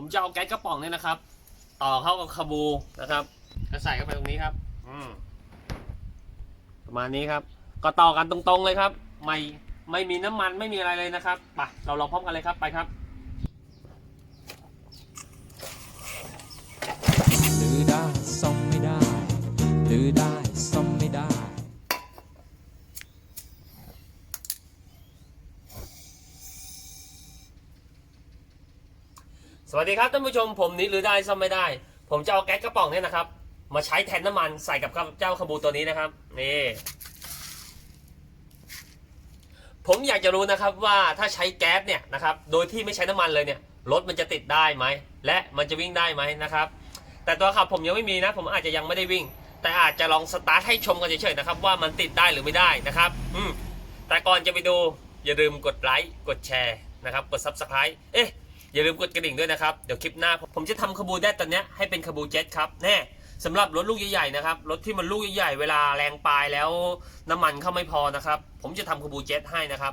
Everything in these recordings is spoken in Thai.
ผมจะเอาแก๊สกระป๋องเนี่ยนะครับ ต่อเข้ากับคาบูนะครับก็ใส่เข้าไปตรงนี้ครับ อืมประมาณนี้ครับ ก็ต่อกันตรงๆเลยครับ ไม่ไม่มีน้ำมันไม่มีอะไรเลยนะครับไปเราลองพร้อมกันเลยครับไปครับ สวัสดีครับท่านผู้ชมผมนิดหรือได้ซ่อมไม่ได้ ผมจะเอาแก๊สกระป๋องเนี่ยนะครับ มาใช้แทนน้ำมันใส่กับเจ้าคาบูตัวนี้นะครับนี่ผมอยากจะรู้นะครับว่าถ้าใช้แก๊สเนี่ยนะครับโดยที่ไม่ใช้น้ำมันเลยเนี่ยรถมันจะติดได้ไหมและมันจะวิ่งได้ไหมนะครับ แต่ตัวขับผมยังไม่มีนะ ผมอาจจะยังไม่ได้วิ่ง แต่อาจจะลองสตาร์ทให้ชมกันเฉยๆนะครับว่ามันติดได้หรือไม่ได้นะครับอืมแต่ก่อนจะไปดูอย่าลืมกดไลค์กดแชร์นะครับกด subscribe เอ๊ะ อย่าลืมกดกระดิ่งด้วยนะครับ เดี๋ยวคลิปหน้า ผมจะทำขบูแดดตอนนี้ให้เป็นขบูเจ็ตครับแน่สำหรับรถลูกใหญ่ๆนะครับรถที่มันลูกใหญ่ๆเวลาแรงปลายแล้วน้ำมันเข้าไม่พอนะครับผมจะทำขบูเจ็ตให้นะครับ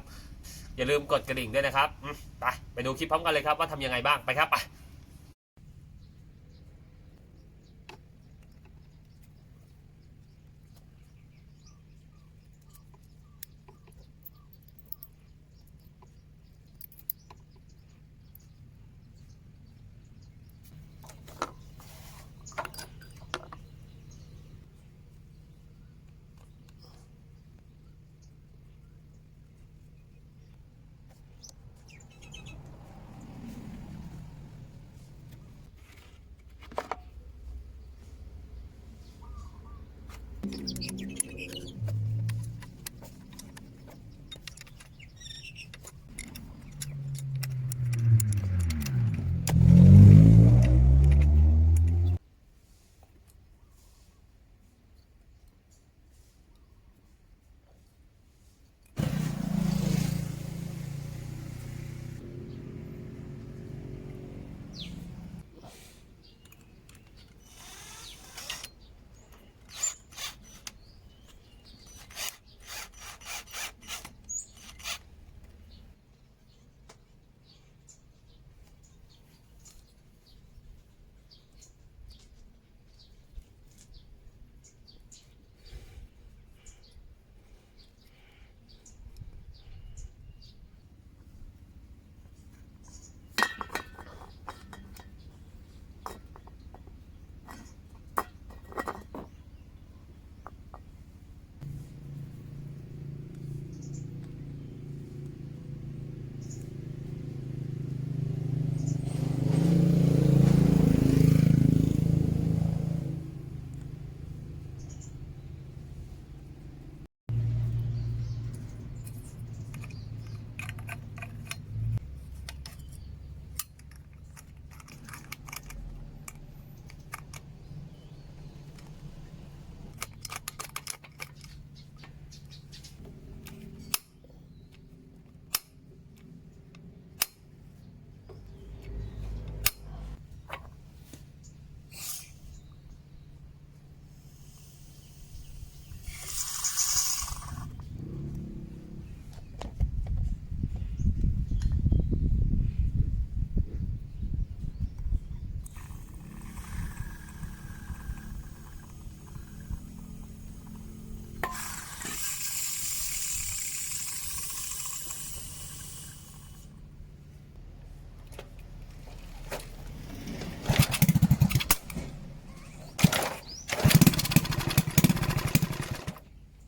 อย่าลืมกดกระดิ่งด้วยนะครับไปไปดูคลิปพร้อมกันเลยครับว่าทำยังไงบ้างไปครับไป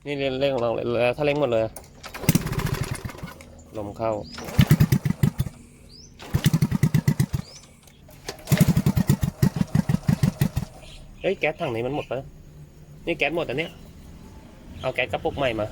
นี่เล่นเร่งของเราเลยถ้าเร่งหมดเลย ลมเข้า เฮ้ยแก๊สถังนี้มันหมดปะนี่แก๊สหมดอันเนี้ยเอาแก๊สกระปุกใหม่มา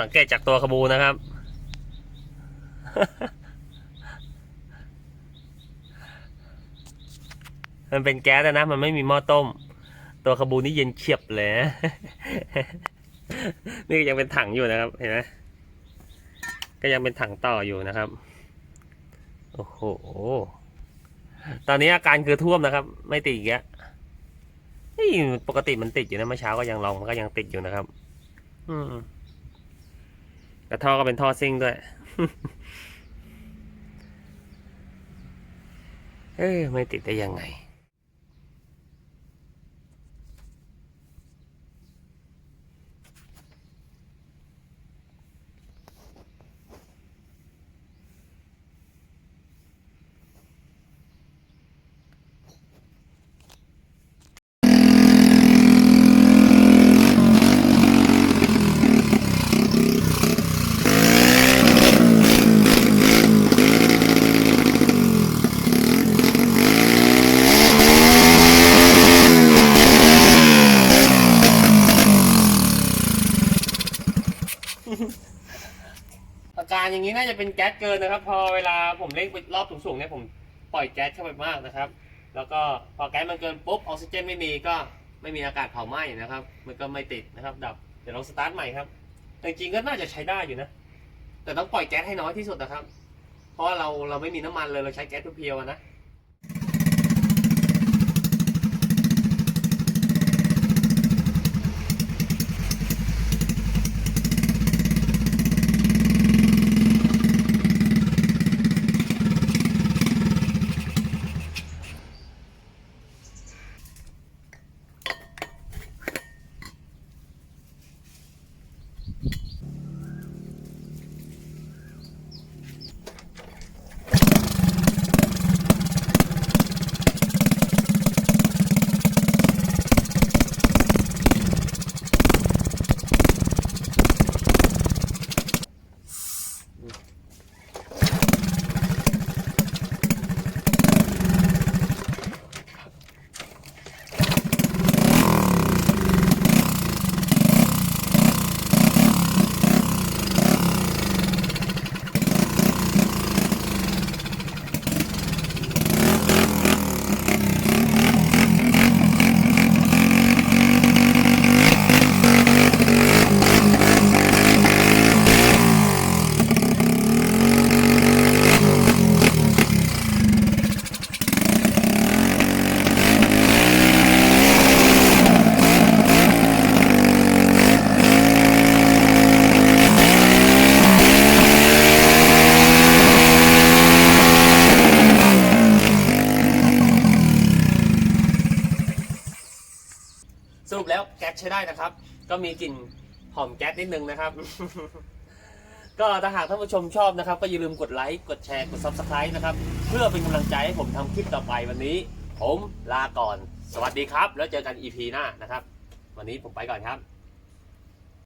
สังเกตจากตัวขบูนะครับ มันเป็นแก๊สนะ มันไม่มีหม้อต้ม ตัวขบูนี่เย็นเฉียบเลย นี่ยังเป็นถังอยู่นะครับ เห็นไหมก็ยังเป็นถังต่ออยู่นะครับ โอ้โห ตอนนี้อาการคือท่วมนะครับ ไม่ติดอีกแล้วปกติมันติดอยู่นะเมื่อเช้าก็ยังลองมันก็ยังติดอยู่นะครับ อืม กระท่อก็เป็นท่อซิ่งด้วย เอ้ยไม่ติดได้ยังไง อาการอย่างนี้น่าจะเป็นแก๊สเกินนะครับ พอเวลาผมเร่งไปรอบสูงๆเนี่ยผมปล่อยแก๊สเข้าไปมากนะครับ แล้วก็พอแก๊สมันเกินปุ๊บออกซิเจนไม่มีก็ไม่มีอากาศเผาไหม้นะครับ มันก็ไม่ติดนะครับ ดับเดี๋ยวลองสตาร์ทใหม่ครับแต่จริงๆก็น่าจะใช้ได้อยู่นะ แต่ต้องปล่อยแก๊สให้น้อยที่สุดนะครับ เพราะว่าเราเราไม่มีน้ำมันเลยเราใช้แก๊สเพียวๆนะ สรุปแล้วแก๊สใช้ได้นะครับ ก็มีกลิ่นหอมแก๊สนิดนึงนะครับ ก็ถ้าหากท่านผู้ชมชอบนะครับ ก็อย่าลืมกดไลค์กดแชร์กด Subscribe นะครับ เพื่อเป็นกำลังใจให้ผมทำคลิปต่อไปวันนี้ ผมลาก่อน สวัสดีครับ แล้วเจอกัน EP หน้านะครับ วันนี้ผมไปก่อนครับ